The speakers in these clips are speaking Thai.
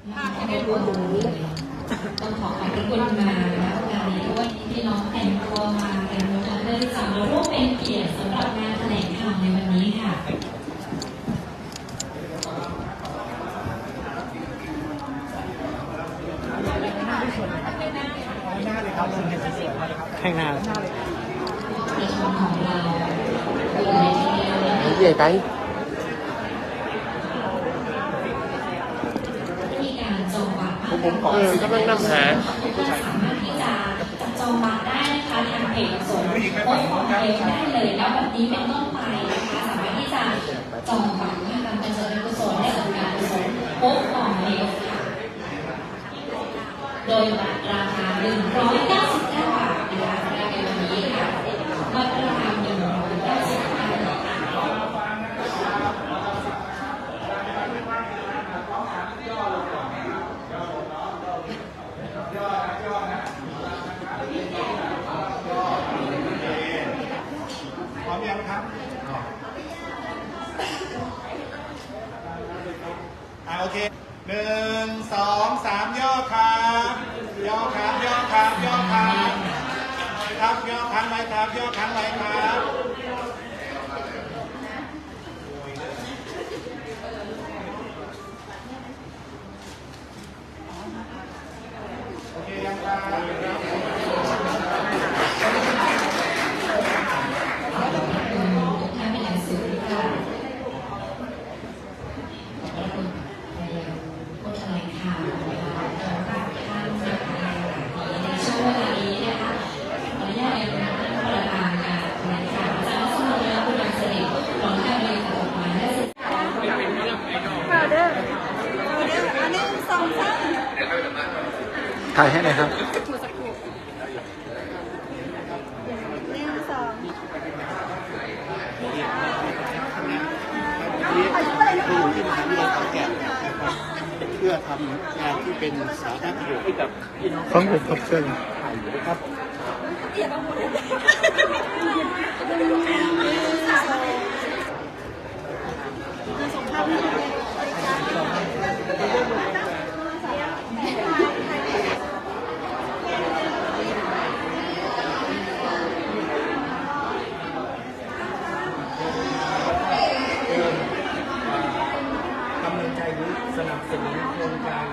ต้องขอขอบคุณมานะคะงานนี้ด้วยที่น้องแต่งตัวมาแต่งตัวเพื่อที่จะมาร่วมเป็นเกียรติสำหรับงานแถลงข่าวในวันนี้ค่ะข้างหน้าในชมของเราอยู่ในทีเดียวนะใหญ่ไป วิธีการจองบัตร ผมขอเออกำลังนำหาก็สามารถที่จะจับจองบัตรได้นะคะทางเพจส่งโพสต์ของเอลได้เลยแล้วแบบนี้เป็นต้นไปนะคะสามารถที่จะจองบัตรเพื่อการเป็นส่วนกุศลได้กับการกุศลโพสต์ของเอลค่ะโดยบัตรราคา190 บาทนะคะสำหรับในวันนี้ค่ะบัตรราคา 199บาท พร้อ มยังครับอ่าโอเคหนึ่งสองสามย่อครับย่อครับย่อครับย่อครับครับย่อครั้งไหมครับย่อครั้งไหมครับโอเคยังครับ ท่านเป็นอย่างสูงค่ะขอบคุณผู้แถลงข่าวนะคะสำหรับท่านนะคะในช่วงเวลานี้นะคะขออนุญาตเรียนท่านประธานการแถลงข่าวอาจารย์วัชรนคุณรังสริตรองการบริหารกฎหมายและสิทธิ เอาเด้อเอาเด้ออันหนึ่งสองสาม ถ่ายให้หน่อยครับหนึ่งสองผู้ที่มหาวิทยาลัยขอนแก่นนะครับ เพื่อทำงานที่เป็นสาธารณประโยชน์ให้กับพี่น้องของผมครับเชิญไทยนะครับกำลังใจหรือสนับสนุนโครงการ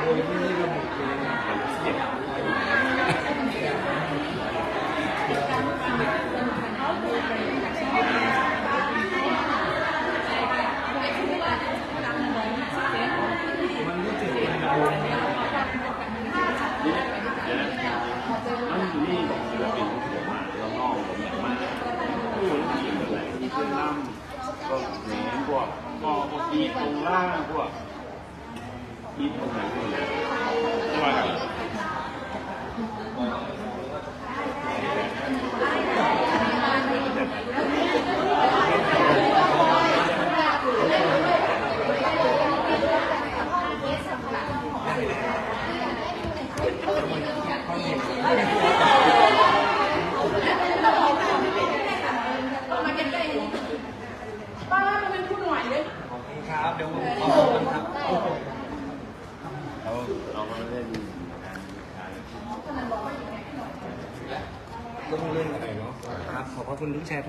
โดยไม่ได้ระบุเลยเสีย มันรู้สึกมันโดน มันอยู่นี่ศิลปินที่ผมมาเรานอกผมอย่างมากผู้คนที่อยู่อะไรที่เป็นน้ำก็แหนมพวก อีตรงล่างพวกอีตรงไหนพวกนี้ใช่ไหมครับครับเดี๋ยวผมขอครับเราเรามาเล่นต้องเล่นอะไรเนาะครับขอบพระคุณทุกแชร์ทุก